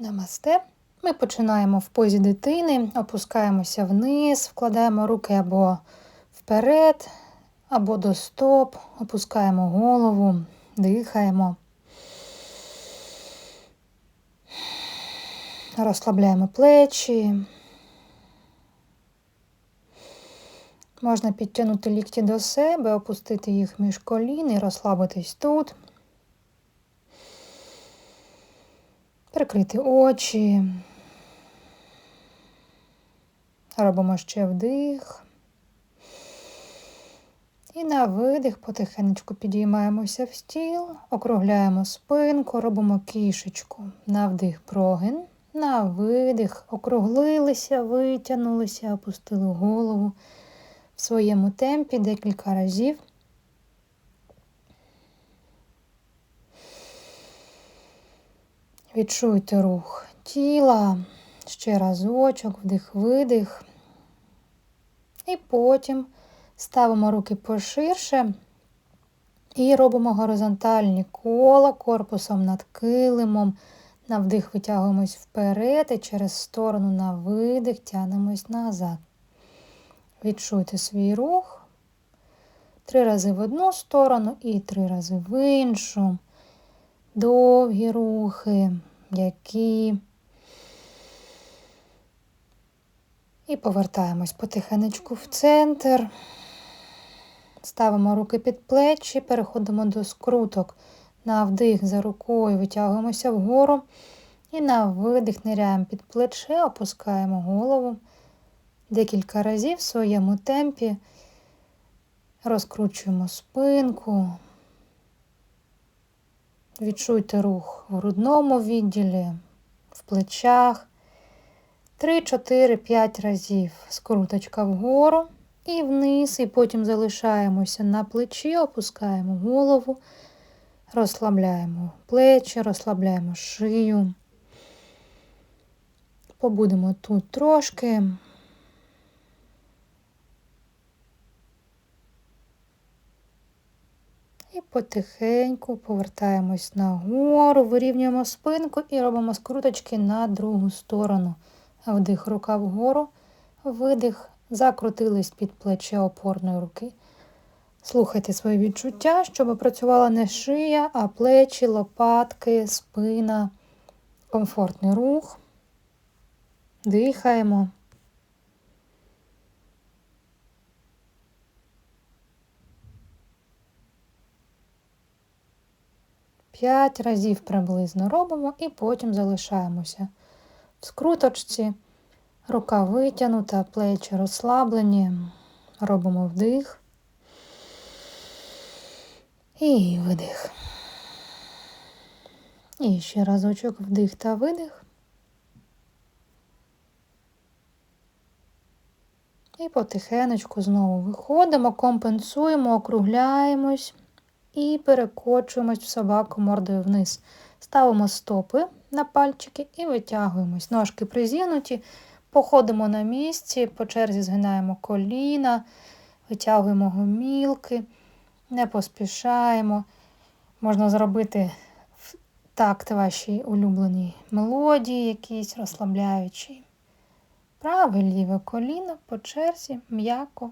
Намасте. Ми починаємо в позі дитини, опускаємося вниз, вкладаємо руки або вперед, або до стоп, опускаємо голову, дихаємо. Розслабляємо плечі. Можна підтягнути лікті до себе, опустити їх між колін і розслабитись тут. Прикрити очі. Робимо ще вдих. І на видих потихенечку підіймаємося в стіл, округляємо спинку, робимо кішечку. На вдих прогин, на видих, округлилися, витягнулися, опустили голову в своєму темпі декілька разів. Відчуйте рух тіла, ще разочок, вдих-видих. І потім ставимо руки поширше і робимо горизонтальні кола корпусом над килимом. На вдих витягуємось вперед і через сторону на видих тягнемось назад. Відчуйте свій рух. Три рази в одну сторону і три рази в іншу. Довгі рухи, які. І повертаємось потихенечку в центр. Ставимо руки під плечі, переходимо до скруток. На вдих за рукою витягуємося вгору. І на видих ниряємо під плече, опускаємо голову. Декілька разів в своєму темпі. Розкручуємо спинку. Відчуйте рух в грудному відділі, в плечах. 3, 4, 5 разів скруточка вгору і вниз, і потім залишаємося на плечі, опускаємо голову, розслабляємо плечі, розслабляємо шию. Побудемо тут трошки. Потихеньку повертаємось нагору, вирівнюємо спинку і робимо скруточки на другу сторону. Вдих рука вгору, видих, закрутились під плече опорної руки. Слухайте свої відчуття, щоб працювала не шия, а плечі, лопатки, спина, комфортний рух. Дихаємо. П'ять разів приблизно робимо і потім залишаємося в скруточці, рука витягнута, плечі розслаблені. Робимо вдих і видих. І ще разочок вдих та видих. І потихенечку знову виходимо, компенсуємо, округляємось і перекочуємось в собаку мордою вниз. Ставимо стопи на пальчики і витягуємось. Ножки призігнуті, походимо на місці, по черзі згинаємо коліна, витягуємо гомілки, не поспішаємо. Можна зробити такт вашій улюбленій мелодії, якісь розслабляючі. Праве ліве коліно по черзі, м'яко.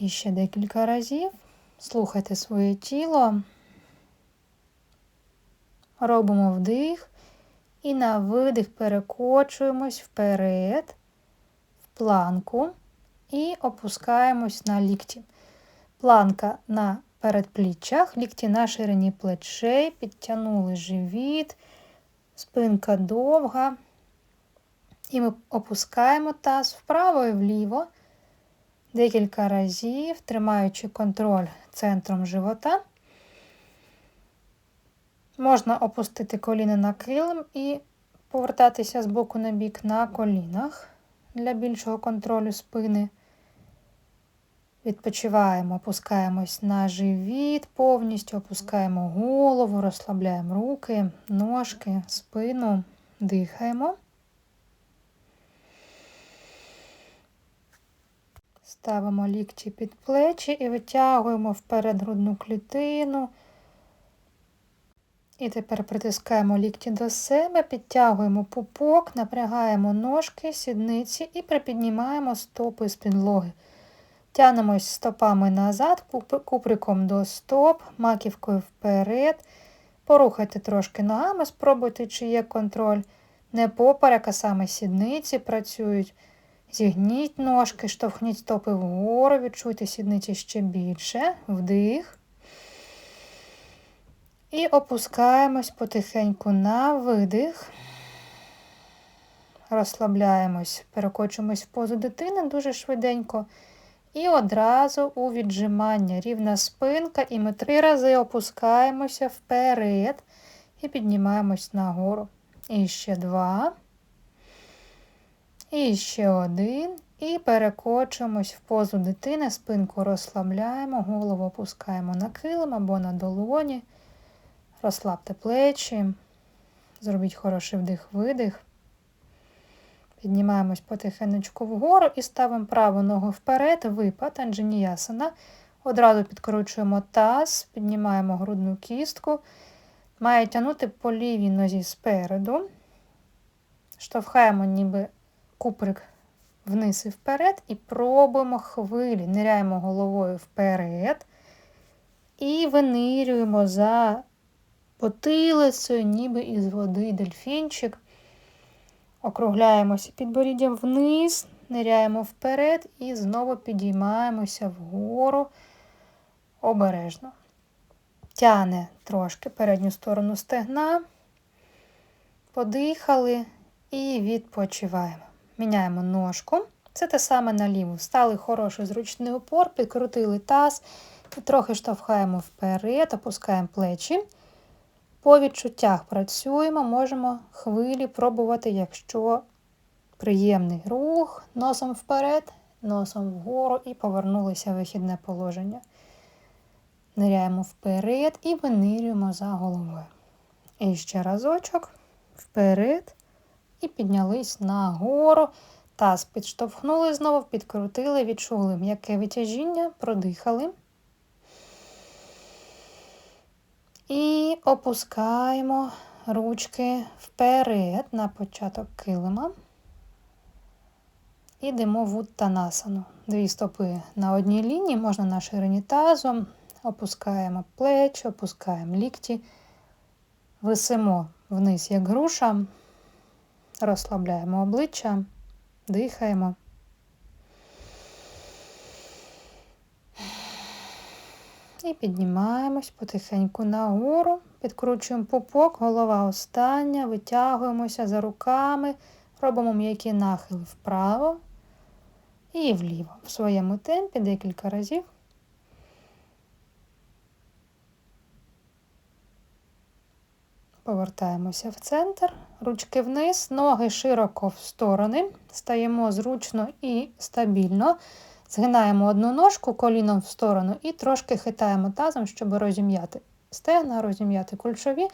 І ще декілька разів. Слухайте своє тіло. Робимо вдих і на видих перекочуємось вперед, в планку і опускаємось на лікті. Планка на передпліччях, лікті на ширині плечей, підтягнули живіт, спинка довга. І ми опускаємо таз вправо і вліво декілька разів, тримаючи контроль центром живота. Можна опустити коліна на килим і повертатися з боку на бік на колінах для більшого контролю спини. Відпочиваємо, опускаємось на живіт, повністю опускаємо голову, розслабляємо руки, ножки, спину, дихаємо. Ставимо лікті під плечі і витягуємо вперед грудну клітину, І тепер притискаємо лікті до себе, підтягуємо пупок, напрягаємо ножки, сідниці і припіднімаємо стопи з підлоги. Тянемось стопами назад, куприком до стоп, маківкою вперед. Порухайте трошки ногами, спробуйте, чи є контроль. Не поперек, а саме сідниці працюють. Зігніть ножки, штовхніть стопи вгору, відчуйте сідниці ще більше. Вдих. І опускаємось потихеньку на видих. Розслабляємось, перекочуємось в позу дитини дуже швиденько. І одразу у віджимання. Рівна спинка, і ми три рази опускаємося вперед і піднімаємось нагору. І ще два. І ще один. І перекочуємось в позу дитини, спинку розслабляємо, голову опускаємо на килим або на долоні. Розслабте плечі, зробіть хороший вдих-видих. Піднімаємось потихенечку вгору і ставимо праву ногу вперед, випад, андженіясана. Одразу підкручуємо таз, піднімаємо грудну кістку. Має тягнути по лівій нозі спереду. Штовхаємо ніби куприк вниз і вперед, і пробуємо хвилі. Ниряємо головою вперед. І винирюємо за потилицею, ніби із води дельфінчик. Округляємося підборіддям вниз, ниряємо вперед і знову підіймаємося вгору обережно. Тяне трошки передню сторону стегна, подихали і відпочиваємо. Міняємо ножку. Це те саме на ліву. Стали хороший зручний упор, підкрутили таз трохи штовхаємо вперед, опускаємо плечі. По відчуттях працюємо, можемо хвилі пробувати, якщо приємний рух, носом вперед, носом вгору і повернулися в вихідне положення. Ниряємо вперед і винирюємо за головою. І ще разочок вперед. І піднялись нагору. Таз підштовхнули знову, підкрутили, відчули м'яке витяжіння, продихали. І опускаємо ручки вперед на початок килима. Ідемо в уттанасану. Дві стопи на одній лінії, можна на ширині тазу. Опускаємо плечі, опускаємо лікті, висимо вниз, як груша, розслабляємо обличчя, дихаємо. І піднімаємось потихеньку нагору, підкручуємо пупок, голова остання, витягуємося за руками, робимо м'який нахил вправо і вліво. В своєму темпі декілька разів. Повертаємося в центр, ручки вниз, ноги широко в сторони, стаємо зручно і стабільно. Згинаємо одну ножку коліном в сторону і трошки хитаємо тазом, щоб розім'яти стегна, розім'яти кульшові,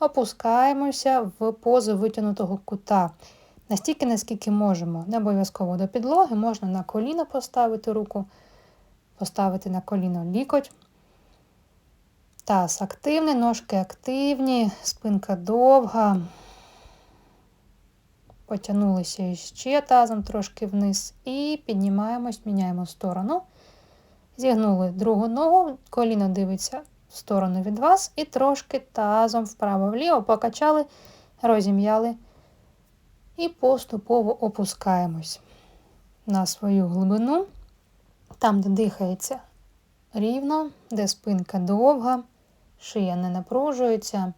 опускаємося в позу витягнутого кута. Настільки, наскільки можемо. Не обов'язково до підлоги, можна на коліно поставити руку, поставити на коліно лікоть. Таз активний, ножки активні, спинка довга. Потягнулися ще тазом трошки вниз і піднімаємось, міняємо сторону. Зігнули другу ногу, коліно дивиться в сторону від вас, і трошки тазом вправо-вліво покачали, розім'яли і поступово опускаємось на свою глибину, там, де дихається рівно, де спинка довга, шия не напружується.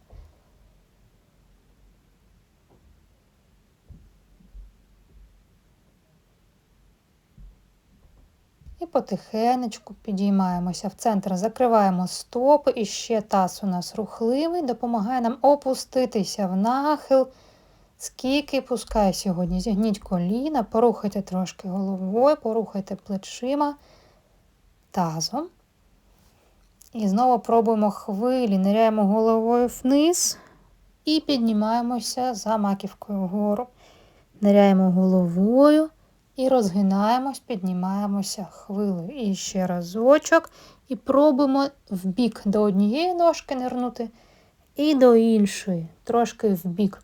І потихенечку підіймаємося в центр, закриваємо стопи, і ще таз у нас рухливий, допомагає нам опуститися в нахил. Скільки пускає сьогодні. Зігніть коліна, порухайте трошки головою, порухайте плечима, тазом. І знову пробуємо хвилі, ниряємо головою вниз і піднімаємося за маківкою вгору. Ниряємо головою. І розгинаємось, піднімаємося хвилею. І ще разочок. І пробуємо в бік до однієї ножки нирнути і до іншої, трошки вбік.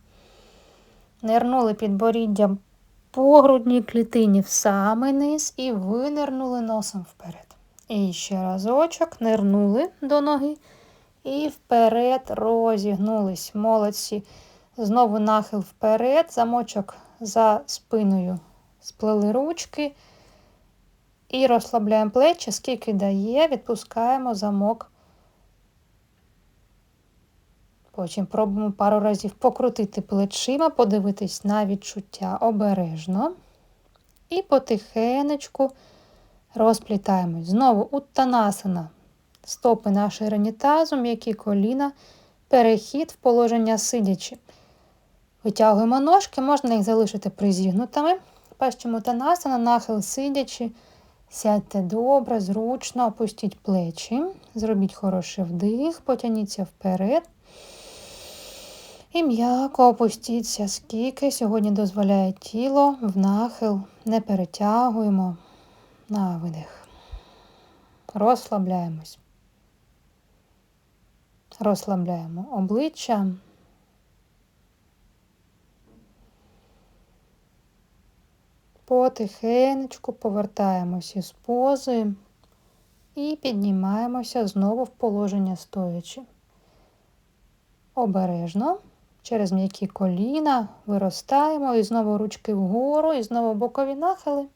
Нирнули підборіддям по грудній клітині в самий низ і винирнули носом вперед. І ще разочок нирнули до ноги і вперед розігнулись. Молодці. Знову нахил вперед, замочок за спиною. Сплели ручки і розслабляємо плечі, скільки дає, відпускаємо замок. Потім пробуємо пару разів покрутити плечима, подивитись на відчуття обережно. І потихенечку розплітаємось. Знову уттанасана. Стопи нашої ранітазу, м'які коліна, перехід в положення сидячи. Витягуємо ножки, можна їх залишити призігнутими. Пащимо танасана, нахил сидячи. Сядьте добре, зручно, опустіть плечі, зробіть хороший вдих, потягніться вперед. І м'яко опустіться, скільки сьогодні дозволяє тіло в нахил, не перетягуємо на видих. Розслабляємось. Розслабляємо обличчя. Потихенечку повертаємося із пози і піднімаємося знову в положення стоячи. Обережно, через м'які коліна виростаємо і знову ручки вгору, і знову бокові нахили.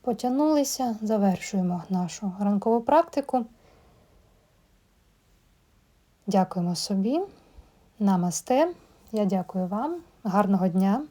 Потягнулися, завершуємо нашу ранкову практику. Дякуємо собі. Намасте. Я дякую вам. Гарного дня!